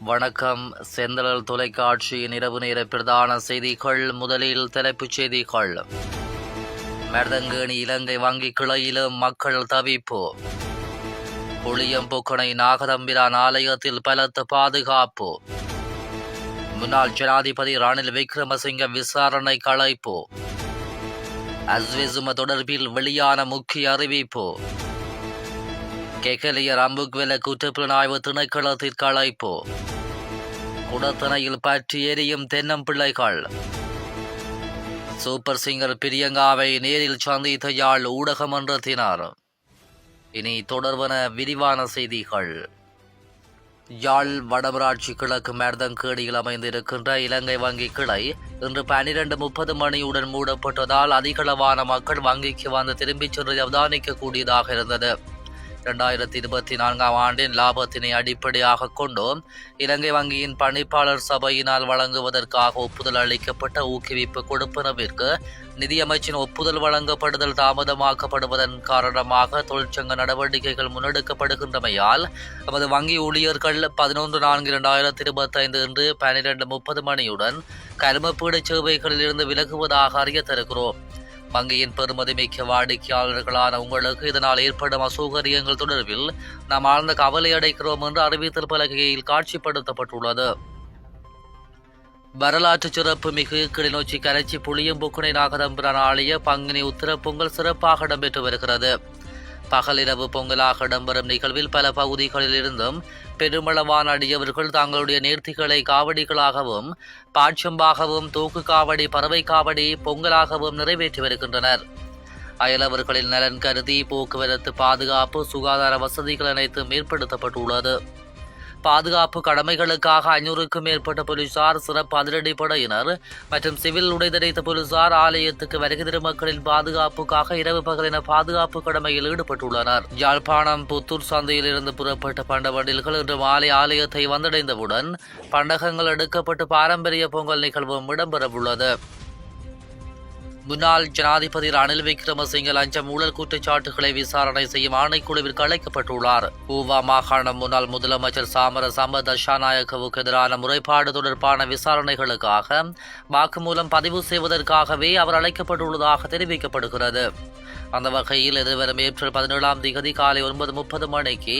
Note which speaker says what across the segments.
Speaker 1: வணக்கம். செந்தழல் தொலைக்காட்சியின் இரவு நேர பிரதான செய்திகள். முதலில் தலைப்புச் செய்திகள். மருதங்கேணி இலங்கை வங்கி கிளையிலும் மக்கள் தவிப்பு. புளியம்புக்கணை நாகதம்பிரான் ஆலயத்தில் பலத்த பாதுகாப்பு. முன்னாள் ஜனாதிபதி ரணில் விக்ரமசிங்க விசாரணை களைப்பு. அஸ்விசும தொடர்பில் வெளியான முக்கிய அறிவிப்பு. கெகலிய அம்புக்வெல குற்றப்புலனாய்வு திணைக்களத்திற்கு அழைப்பு. குடத்தனையில் பற்றி எரியும் தென்னம்பிள்ளைகள் சூப்பர் சிங்கர் பிரியங்காவை நேரில் சந்தித்த யாழ் ஊடகமன்றத்தினர். இனி தொடர்வன விரிவான செய்திகள். யாழ் வடமராட்சி கிழக்கு மேர்தங்கேடியில் அமைந்திருக்கின்ற இலங்கை வங்கி கிளை இன்று பனிரெண்டு முப்பது மணியுடன் மூடப்பட்டதால் அதிகளவான மக்கள் வங்கிக்கு வந்து திரும்பிச் சென்றதை அவதானிக்கக்கூடியதாக இருந்தது. இரண்டாயிரத்தி இருபத்தி நான்காம் ஆண்டின் லாபத்தினை அடிப்படையாக கொண்டு இலங்கை வங்கியின் பணிப்பாளர் சபையினால் வழங்குவதற்காக ஒப்புதல் அளிக்கப்பட்ட ஊக்குவிப்பு கொடுப்பனவிற்கு நிதியமைச்சின் ஒப்புதல் வழங்கப்படுதல் தாமதமாக்கப்படுவதன் காரணமாக தொழிற்சங்க நடவடிக்கைகள் முன்னெடுக்கப்படுகின்றமையால் நமது வங்கி ஊழியர்கள் பதினொன்று நான்கு இரண்டாயிரத்தி இருபத்தைந்து இன்று பனிரெண்டு முப்பது மணியுடன் கருமப்பீடு சேவைகளில் இருந்து விலகுவதாக அறியத்திருக்கிறோம் வங்கியின் பெருமதிமிக்க வாடிக்கையாளர்களான உங்களுக்கு இதனால் ஏற்படும் அசௌகரியங்கள் தொடர்பில் நாம் ஆழ்ந்த கவலை அடைக்கிறோம் என்று அறிவித்தல் பலகையில் காட்சிப்படுத்தப்பட்டுள்ளது. வரலாற்று சிறப்பு மிகு கிளிநொச்சி கரைச்சி புளியம்புக்குனை நாகதம்பிரான் ஆலய பங்கினி உத்திர பொங்கல் சிறப்பாக இடம்பெற்று வருகிறது. பகலிரவு பொங்கலாக இடம்பெறும் நிகழ்வில் பல பகுதிகளில் இருந்தும் பெருமளவான அடியவர்கள் தங்களுடைய நேர்த்திகளை காவடிகளாகவும் பாட்சம்பாகவும் தூக்கு காவடி பறவை காவடி பொங்கலாகவும் நிறைவேற்றி வருகின்றனர். அயலவர்களின் நலன் கருதி போக்குவரத்து பாதுகாப்பு சுகாதார வசதிகள் அனைத்தும் ஏற்படுத்தப்பட்டுள்ளது. பாதுகாப்பு கடமைகளுக்காக ஐநூறுக்கும் மேற்பட்ட போலீசார் சிறப்பு அதிரடிப்படையினர் மற்றும் சிவில் உடைதடைத்த போலீசார் ஆலயத்துக்கு வருகை தரும் மக்களின் பாதுகாப்புக்காக இரவு பகலின பாதுகாப்பு கடமையில் ஈடுபட்டுள்ளனர். யாழ்ப்பாணம் புத்தூர் சந்தையில் இருந்து புறப்பட்ட பண்டவண்டில்கள் இன்று மாலை ஆலயத்தை வந்தடைந்தவுடன் பண்டகங்கள் எடுக்கப்பட்டு பாரம்பரிய பொங்கல் நிகழ்வும் இடம்பெறவுள்ளது. முன்னாள் ஜனாதிபதி ரணில் விக்ரமசிங்க லஞ்சம் ஊழல் குற்றச்சாட்டுகளை விசாரணை செய்யும் ஆணைக்குழுவிற்கு அழைக்கப்பட்டுள்ளார். ஊவா மாகாணம் முன்னாள் முதலமைச்சர் சாமர சம்ப தஷாநாயக்கவுக்கு எதிரான முறைப்பாடு தொடர்பான விசாரணைகளுக்காக வாக்குமூலம் பதிவு செய்வதற்காகவே அவர் அழைக்கப்பட்டுள்ளதாக தெரிவிக்கப்படுகிறது. அந்த வகையில் எதிர்வரும் ஏப்ரல் பதினேழாம் தேதி காலை ஒன்பது முப்பது மணிக்கு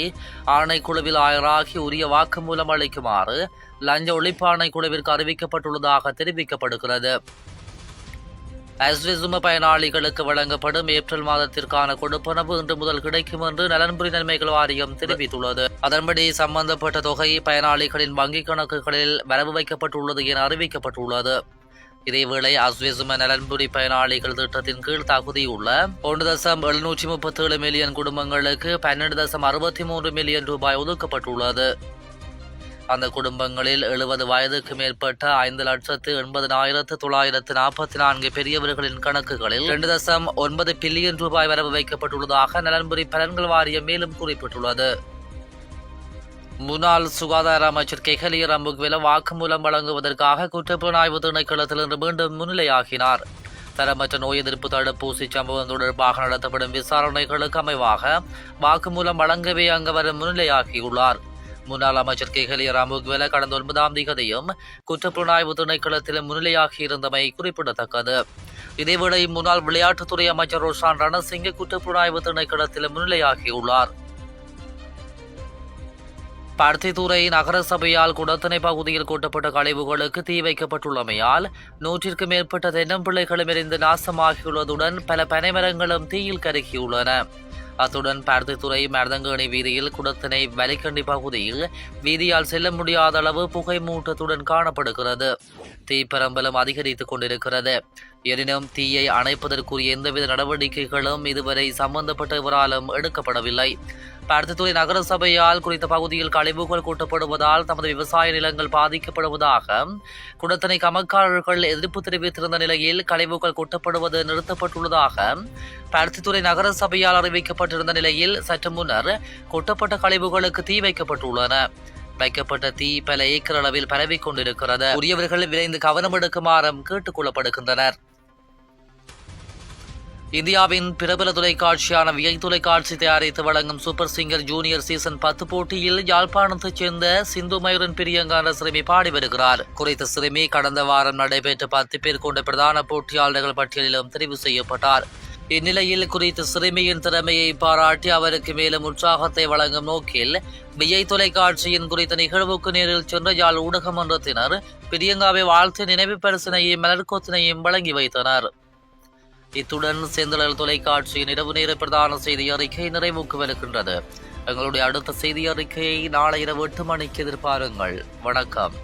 Speaker 1: ஆணைக்குழுவில் ஆயராகி உரிய வாக்குமூலம் அளிக்குமாறு லஞ்ச ஒழிப்பு ஆணைக்குழுவிற்கு அறிவிக்கப்பட்டுள்ளதாக தெரிவிக்கப்படுகிறது. அஸ்விசும பயனாளிகளுக்கு வழங்கப்படும் ஏப்ரல் மாதத்திற்கான கொடுப்பனவு இன்று முதல் கிடைக்கும் என்று நலன்புரி நன்மைகள் வாரியம் தெரிவித்துள்ளது. அதன்படி சம்பந்தப்பட்ட தொகை பயனாளிகளின் வங்கிக் கணக்குகளில் வரவு வைக்கப்பட்டுள்ளது என அறிவிக்கப்பட்டுள்ளது. இதேவேளை அஸ்விசும நலன்புரி பயனாளிகள் திட்டத்தின் கீழ் தகுதியுள்ள ஒன்று தசம் எழுநூற்றி முப்பத்தி ஏழு மில்லியன் குடும்பங்களுக்கு பன்னெண்டு தசம் அறுபத்தி மூன்று மில்லியன் ரூபாய் ஒதுக்கப்பட்டுள்ளது. அந்த குடும்பங்களில் எழுபது வயதுக்கு மேற்பட்ட ஐந்து லட்சத்து எண்பதனாயிரத்து தொள்ளாயிரத்து நாற்பத்தி நான்கு பெரியவர்களின் கணக்குகளில் இரண்டு தசம் ஒன்பது பில்லியன் ரூபாய் வரவு வைக்கப்பட்டுள்ளதாக நலன்புரி பலன்கள் வாரியம் மேலும் குறிப்பிட்டுள்ளது. முன்னாள் சுகாதார அமைச்சர் கெஹலிய ரம்புக்வெல வாக்குமூலம் வழங்குவதற்காக குற்றப்புலனாய்வு திணைக்களத்திலிருந்து மீண்டும் முன்னிலையாகினார். தரமற்ற நோய் எதிர்ப்பு தடுப்பூசி சம்பவம் தொடர்பாக நடத்தப்படும் விசாரணைகளுக்கு அமைவாக வாக்குமூலம் வழங்கவே அங்கு வர முன்னிலையாகியுள்ளார். முன்னாள் அமைச்சர் கேகலிய ராமுக்வெல கடந்த ஒன்பதாம் திகதியும் குற்றப்புலனாய்வு திணைக்களத்தில் முன்னிலையாகி இருந்தமை குறிப்பிடத்தக்கது. இதேவேளை முன்னாள் விளையாட்டுத்துறை அமைச்சர் ரோஷான் ரணசிங்க குற்றப்புலனாய்வு திணைக்களத்தில் முன்னிலையாகியுள்ளார். பருத்தித்துறை நகர சபையால் குடத்தனை பகுதியில் கூட்டப்பட்ட கழிவுகளுக்கு தீ வைக்கப்பட்டுள்ளமையால் நூற்றிற்கும் மேற்பட்ட தென்னம்பிள்ளைகளும் எரிந்து நாசமாகியுள்ளதுடன் பல பனைமரங்களும் தீயில் கருகியுள்ளன. அத்துடன் பருத்தித்துறை மருதங்கேணி வீதியில் குடத்தினை வலிக்கண்டி பகுதியில் வீதியால் செல்ல முடியாத அளவு புகை மூட்டத்துடன் காணப்படுகிறது. தீப்பரம்பலம் அதிகரித்துக் கொண்டிருக்கிறது. எனினும் தீயை அணைப்பதற்குரிய எந்தவித நடவடிக்கைகளும் இதுவரை சம்பந்தப்பட்டவராலும் எடுக்கப்படவில்லை. பருத்தித்துறை நகர சபையால் குறித்த பகுதியில் கழிவுகள் கூட்டப்படுவதால் தமது விவசாய நிலங்கள் பாதிக்கப்படுவதாக குடத்தனை கமக்காரர்கள் எதிர்ப்பு தெரிவித்திருந்த நிலையில் கழிவுகள் கொட்டப்படுவது நிறுத்தப்பட்டுள்ளதாக பருத்தித்துறை நகர சபையால் அறிவிக்கப்பட்டிருந்த நிலையில் சற்று முன்னர் கொட்டப்பட்ட கழிவுகளுக்கு தீ வைக்கப்பட்டுள்ளன. வைக்கப்பட்ட தீ பல ஏக்கர் அளவில் பரவிக் கொண்டிருக்கிறது உரியவர்கள் விரைந்து கவனம் எடுக்குமாறும் கேட்டுக் கொள்ளப்படுகின்றனர். இந்தியாவின் பிரபல தொலைக்காட்சியான விஐ தொலைக்காட்சி தயாரித்து வழங்கும் சூப்பர் சிங்கர் ஜூனியர் சீசன் பத்து போட்டியில் யாழ்ப்பாணத்தைச் சேர்ந்த சிந்து மயூரன் பிரியங்கா என்ற சிறுமி பாடி வருகிறார். குறித்த சிறுமி கடந்த வாரம் நடைபெற்ற பத்து பேர் கொண்ட பிரதான போட்டியாளர்கள் பட்டியலிலும் தெரிவு செய்யப்பட்டார். இந்நிலையில் குறித்த சிறுமியின் திறமையை பாராட்டி அவருக்கு மேலும் உற்சாகத்தை வழங்கும் நோக்கில் விஐ தொலைக்காட்சியின் குறித்த நிகழ்வுக்கு நேரில் சென்ற யாழ் ஊடகமன்றத்தினர் பிரியங்காவை வாழ்த்து நினைவு பரிசினையும் மலர்கோத்தினையும் வழங்கி வைத்தனர். இத்துடன் செந்தழல் தொலைக்காட்சியின் இரவு நேர பிரதான செய்தி அறிக்கை நிறைவுக்கு வருகின்றது எங்களுடைய அடுத்த செய்தி அறிக்கையை நாளை இரவு எட்டு மணிக்கு எதிர்பாருங்கள். வணக்கம்.